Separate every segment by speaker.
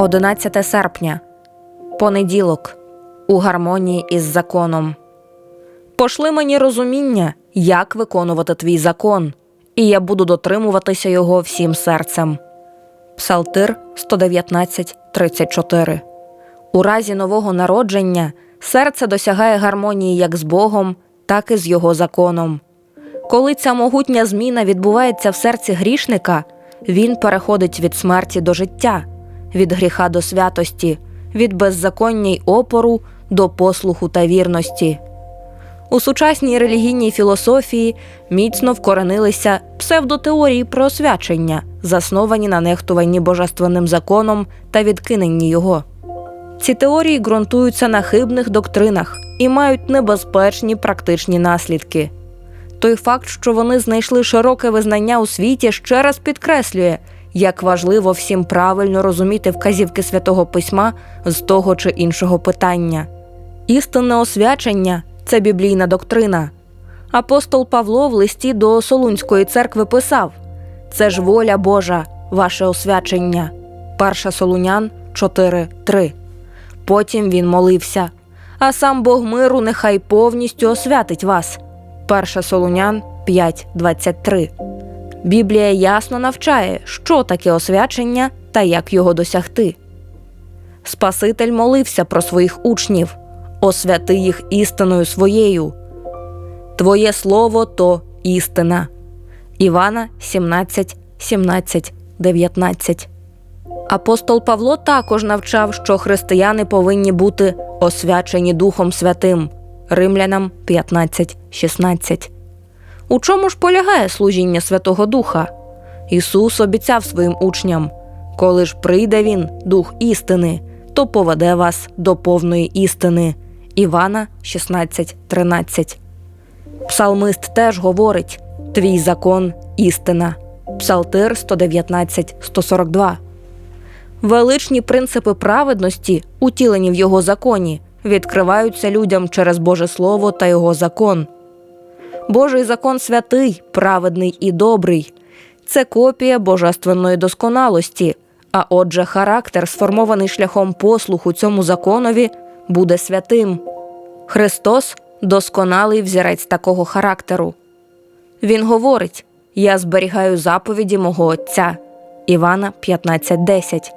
Speaker 1: 11 серпня. Понеділок. У гармонії із законом. Пошли мені розуміння, як виконувати твій закон, і я буду дотримуватися його всім серцем. Псалтир 119, 34. У разі нового народження серце досягає гармонії як з Богом, так і з його законом. Коли ця могутня зміна відбувається в серці грішника, він переходить від смерті до життя, від гріха до святості, від беззаконня й опору до послуху та вірності. У сучасній релігійній філософії міцно вкоренилися псевдотеорії про освячення, засновані на нехтуванні божественним законом та відкиненні його. Ці теорії ґрунтуються на хибних доктринах і мають небезпечні практичні наслідки. Той факт, що вони знайшли широке визнання у світі, ще раз підкреслює, як важливо всім правильно розуміти вказівки святого письма з того чи іншого питання. Істинне освячення це біблійна доктрина. Апостол Павло в листі до Солунської церкви писав: Це ж воля Божа, ваше освячення. 1 Солунян 4.3. Потім він молився. А сам Бог миру нехай повністю освятить вас. 1 Солунян 5.23. Біблія ясно навчає, що таке освячення та як його досягти. Спаситель молився про своїх учнів, освяти їх істиною своєю. Твоє слово то істина. Івана 17, 17, 19. Апостол Павло також навчав, що християни повинні бути освячені Духом Святим. Римлянам 15, 16. У чому ж полягає служіння Святого Духа? Ісус обіцяв своїм учням: коли ж прийде Він, Дух істини, то поведе вас до повної істини. Івана 16, 13. Псалмист теж говорить: Твій закон істина. Псалтир 119, 142. Величні принципи праведності, утілені в його законі, відкриваються людям через Боже Слово та його закон. Божий закон святий, праведний і добрий. Це копія божественної досконалості, а отже, характер, сформований шляхом послуху цьому законові, буде святим. Христос досконалий взірець такого характеру. Він говорить: Я зберігаю заповіді мого Отця Івана 15.10.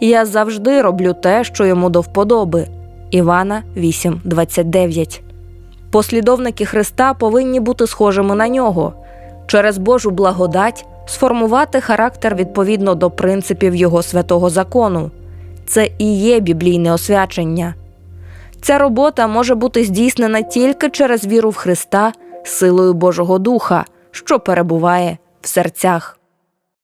Speaker 1: Я завжди роблю те, що йому до вподоби. Івана 8.29. Послідовники Христа повинні бути схожими на нього, через Божу благодать сформувати характер відповідно до принципів Його святого закону. Це і є біблійне освячення. Ця робота може бути здійснена тільки через віру в Христа силою Божого Духа, що перебуває в серцях.